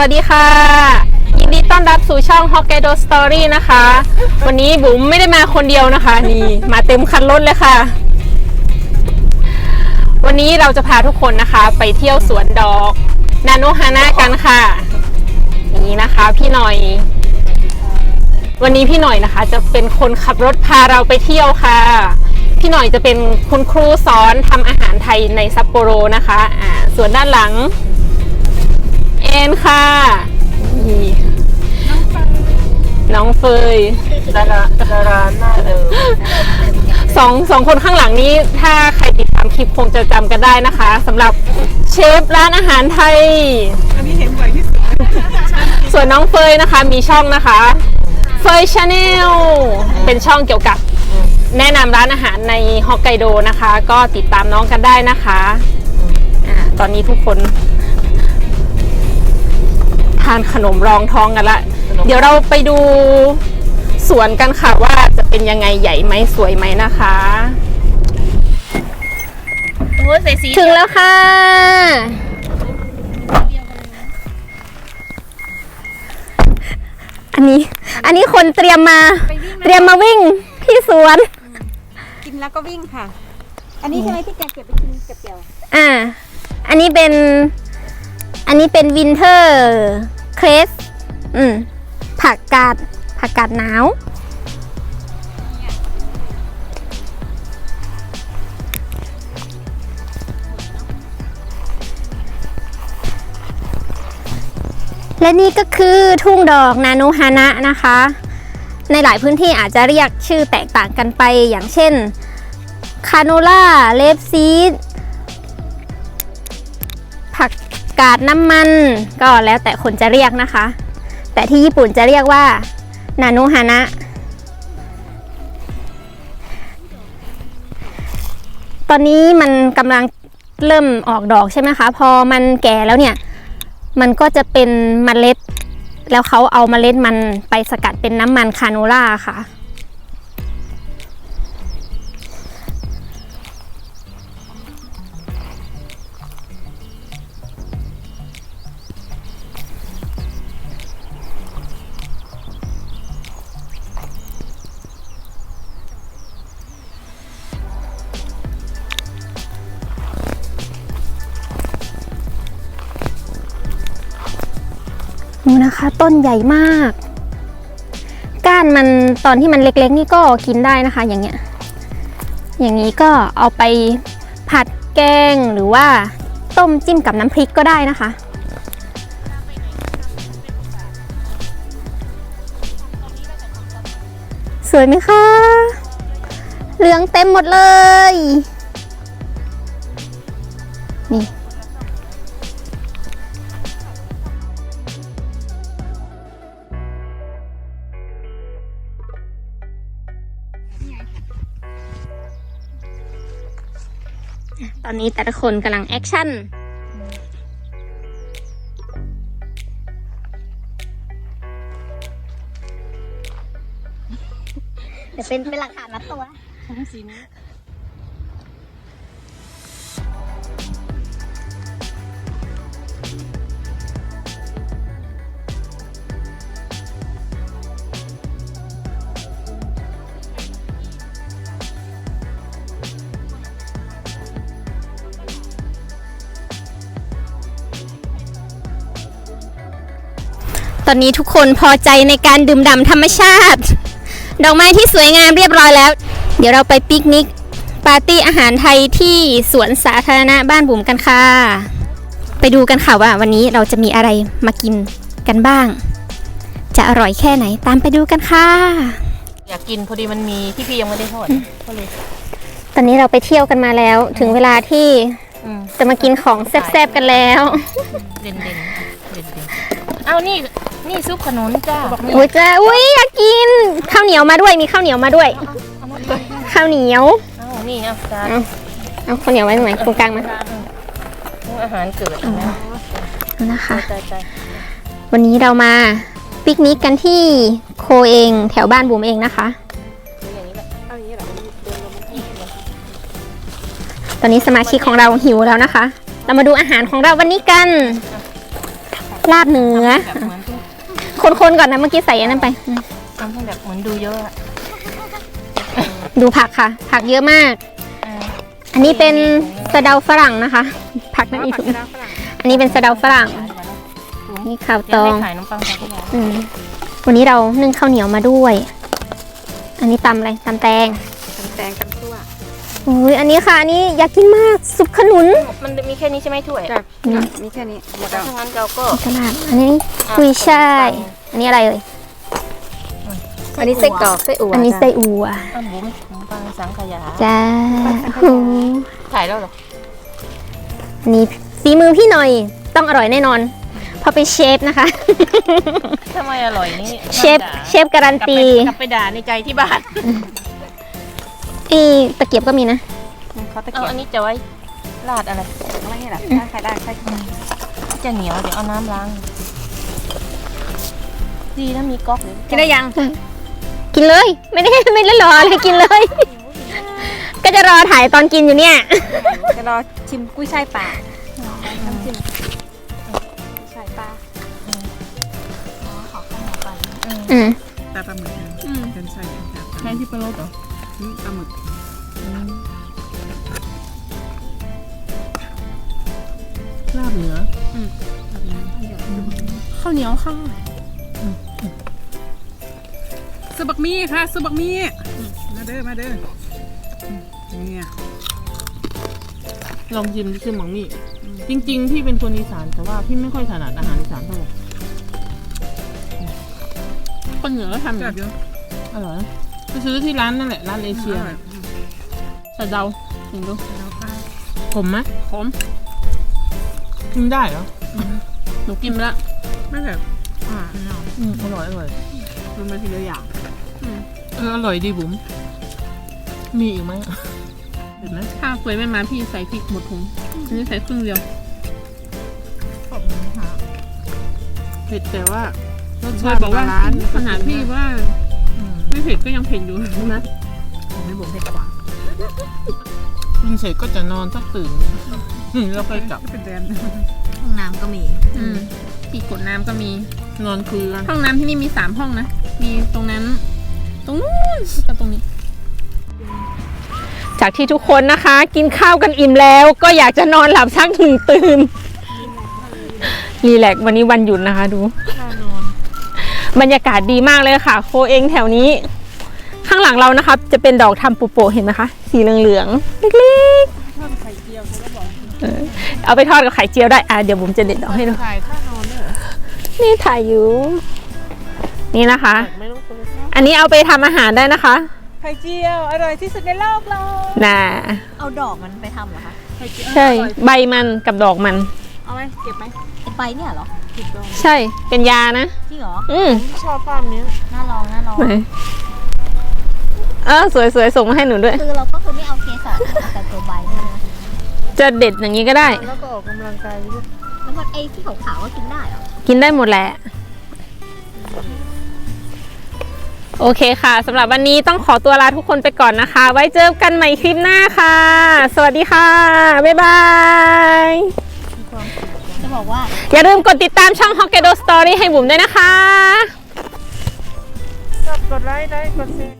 วัสดีค่ะ ยินดีต้อนรับสู่ช่อง Hokkaido Story นะคะ วันนี้บุ๋มไม่ได้มาคนเดียวนะคะ นี่มาเต็มคันรถเลยค่ะ วันนี้เราจะพาทุกคนนะคะ ไปเที่ยวสวนดอกนาโนฮานะกันค่ะ นี่นะคะพี่หน่อย วันนี้พี่หน่อยนะคะ จะเป็นคนขับรถพาเราไปเที่ยวค่ะ พี่หน่อยจะเป็นคุณครูสอนทำอาหารไทยในซัปโปโรนะคะอ่าส่วนด้านหลัง แอนค่ะนี่น้องเฟยดาราดาราหน้าเดิมสองสองคนข้างหลังนี้ ถ้าใครติดตามคลิปคงจะจำกันได้นะคะสำหรับเชฟร้านอาหารไทย อันนี้เห็นบ่อยที่สุดส่วนน้องเฟยนะคะมีช่องนะคะ เฟยชาแนลเป็นช่องเกี่ยวกับ แนะนำร้านอาหารในฮอกไกโดนะคะ ก็ติดตามน้องกันได้นะคะอาตอนนี้ทุกคนทานขนมรองท้องกันละ เดี๋ยวเราไปดูสวนกันค่ะว่าจะเป็นยังไงใหญ่ไหมสวยไหมนะคะ โอ้ยใส่สีถึงแล้วค่ะ อันนี้ อันนี้คนเตรียมมา เตรียมมาวิ่งที่สวน กินแล้วก็วิ่งค่ะ อันนี้ใช่ไหมที่แกเก็บไปกินกับเกี่ยวอ่า อันนี้เป็น อันนี้เป็นวินเทอร์ เครสอืมผักกาดผักกาดหนาว และนี่ก็คือทุ่งดอกนาโนฮานะนะคะ ในหลายพื้นที่อาจจะเรียกชื่อแตกต่างกันไปอย่างเช่นคาโนล่าเลฟซีด กกาดน้ำมัน ก็แล้วแต่คนจะเรียกนะคะ แต่ที่ญี่ปุ่นจะเรียกว่านาโนฮานะตอนนี้มันกำลังเริ่มออกดอกใช่ไหมคะ พอมันแก่แล้วเนี่ย มันก็จะเป็นเมล็ด แล้วเขาเอาเมล็ดมันไปสกัดเป็นน้ำมันคาโนล่าค่ะ ดูนะคะ ต้นใหญ่มาก ก้านมันตอนที่มันเล็กๆ นี่ก็กินได้นะคะ อย่างเงี้ย อย่างนี้ก็เอาไปผัดแกงหรือว่าต้มจิ้มกับน้ำพริกก็ได้นะคะ สวยไหมคะ เหลืองเต็มหมดเลย ตอนนี้แต่ละคนกำลังแอคชั่น เดี๋ยวเป็นเป็นหลักฐานมัดตัว สีนี้ ตอนนี้ทุกคนพอใจในการดื่มด่ำธรรมชาติ ดอกไม้ที่สวยงามเรียบร้อยแล้ว เดี๋ยวเราไปปิกนิกปาร์ตี้อาหารไทยที่สวนสาธารณะบ้านบุ๋มกันค่ะ ไปดูกันค่ะว่าวันนี้เราจะมีอะไรมากินกันบ้าง จะอร่อยแค่ไหนตามไปดูกันค่ะ อยากกินพอดีมันมีที่พี่ยังไม่ได้ทอดก็เลยตอนนี้เราไปเที่ยวกันมาแล้ว ถึงเวลาที่อืมจะมากินของแซ่บๆกันแล้ว เด่นเด่นเด่นเด่นเอานี่ นี่ซุปขนุนจ้าโอ้ยจ้าอุ้ยอยากกินข้าวเหนียวมาด้วยมีข้าวเหนียวมาด้วย ข้าวเหนียวเอานี่เอาจานเอาเอาข้าวเหนียวไว้ตรงไหนตรงกลางมาอาหารเกิดนะเอานะคะใจใจวันนี้เรามาปิกนิกกันที่โคเองแถวบ้านบุ๋มเองนะคะอย่างนี้แหละเอาอย่างนี้เหรอเดินลงมาที่เลยตอนนี้สมาชิกของเราหิวแล้วนะคะ เรามาดูอาหารของเราวันนี้กัน ลาบเนื้อ คนๆก่อนนะเมื่อกี้ใส่อันนั้นไปอืมทำให้แบบเหมือนดูเยอะอะดูผักค่ะ ผักเยอะมากอ่าอันนี้เป็นสะเดาฝรั่งนะคะ ผักนั่นอีกถุงผักกระดาษฝรั่งอันนี้เป็นสะเดาฝรั่งขายดีกว่าเนอะนี่ข้าวตยังอไม่งขายน้ำปังค่ะพี่ยาอืมวันนี้เรานึ่งข้าวเหนียวมาด้วย อันนี้ตำอะไรตำแตงตำแตงตำ ซั่วอุ้ยอันนี้ค่ะอันนี้อยากกินมากซุปขนุนมันมีแค่นี้ใช่ไหมถ้วยจ้ะอืมมีแค่นี้หมดแล้วถ้างั้นเราก็ตลาดอันนี้กุยช่ายอันนี้อะไรเอ่ยอันนี้ไส้กรอกไส้อั่วอันนี้ไส้อัวอะบุ๋มขนมปังสังขยาจ้าโอ้ถ่ายแล้วเหรออันนี้ฝีมือพี่หน่อยต้องอร่อยแน่นอนเพราะเป็นเชฟนะคะทำไมอร่อยนี่เชฟเชฟการันกลับตีไปกลับไปด่าในใจที่บ้าน อีตะเกียบก็มีนะ เขาตะเอาเกียบอันนี้จะไว้ราดอะไรเอาไว้ให้หลับถ้าใครได้ใครกินจะเหนียวเดี๋ยวเอาน้ำล้าง ดีนะมีก๊อกเลยกินได้ยังกินเลย ไม่ได้ไม่ได้รอเลยกินเลย ก็จะรอถ่ายตอนกินอยู่เนี่ย จะรอชิมกุ้ยช่ายป่าน้ำจิ้มกุ้ยช่ายป่าอืม ปลาปลาหมึกนะเป็นใส่ครับใช่ที่ปลาโลดเหรอ อืมปลาหมึกลาบเหนืออืมลาบเหนือข้าวเหนียวข้าวสบักมี่ค่ะสบักมี่อืมมาเด้อมาเด้ออืมเนี่ยลองชิมชิมหมังนี่จริง ๆ พี่เป็นคนอีสานแต่ว่าพี่ไม่ค่อยถนัดอาหารอีสานเท่าไหร่คนเหนือก็ทำอแซ่ยู่บเยอะอร่อยนะ ไปซื้อที่ร้านนั่นแหละร้านเอเชียอร่อยอืมสะเดาลองดูแล้วก็ขมไหมขมกินได้เหรอหนูกินไปละไม่แบบอ่าไม่เอาอืมอร่อยอร่อยมันมาทีละอย่างเอออร่อยดีบุ๋มมีอีกไหมเห็นไหมข้าวสวยไม่มาพี่ใส่พริกหมดถุงอันนี้ใส่ครึ่งเดียว ขอบคุณค่ะเผ็ดแต่ว่ารสเคชายติบอกว่าร้านขนาดพี่ว่าอืม ไม่เผ็ดก็ยังเผ็ดอยู่นะผมไม่บอกเผ็ดกว่ากินเสร็จก็จะนอนสักตื่นอืมแล้วค่อยกลับเป็นแดนห้องน้ำก็มี อืมที่กดน้ำก็มี นอนคุยกันห้องน้ำที่นี่มีสามห้องนะ มีตรงนั้น ตรงนู้นกับตรงนี้ จากที่ทุกคนนะคะ กินข้าวกันอิ่มแล้ว ก็อยากจะนอนหลับสักหนึ่งตื่นรีแลกซ์วันนี้วันหยุดนะคะดู บรรยากาศดีมากเลยค่ะ โคเองแถวนี้ ข้างหลังเรานะคะ จะเป็นดอกทำปูโปะเห็นไหมคะ สีเหลืองๆเล็กๆเออเอาไปทอดกับไข่เจียวได้อะเดี๋ยวบุ๋มจะเด็ดดอกให้ดูถ่ายท่านอนเนี่ยเหรอนี่ถ่ายอยู่ นี่นะคะไม่ต้องคุยอันนี้เอาไปทำอาหารได้นะคะ ไข่เจียว อร่อยที่สุดในโลกเลยน่ะเอาดอกมันไปทำเหรอคะใช่ ใบมันกับดอกมัน เอาไหมเก็บไหมไปเนี่ยเหรอ ใช่เป็นยานะ จริงเหรอ อืมชอบภาพเนี้ยน่าลองน่าลอง ไหนเออสวยๆส่งมาให้หนูด้วย คือเราก็คือไม่เอาเคสอะเอาแต่ตัวใบใช่ไหมจะเด็ดอย่างนี้ก็ได้ แล้วก็ออกกำลังกายด้วยแล้วมันไอ้ที่ขาวๆก็กินได้เหรอ กินได้หมดแหละ โอเคค่ะสำหรับวันนี้ต้องขอตัวลาทุกคนไปก่อนนะคะ ไว้เจอกันใหม่คลิปหน้าค่ะ สวัสดีค่ะ บ๊ายบายจะ บอกว่า อย่าลืมกดติดตามช่อง Hokkaido Story ให้บุ๋มด้วยนะคะ กดไลค์ได้กดแชร์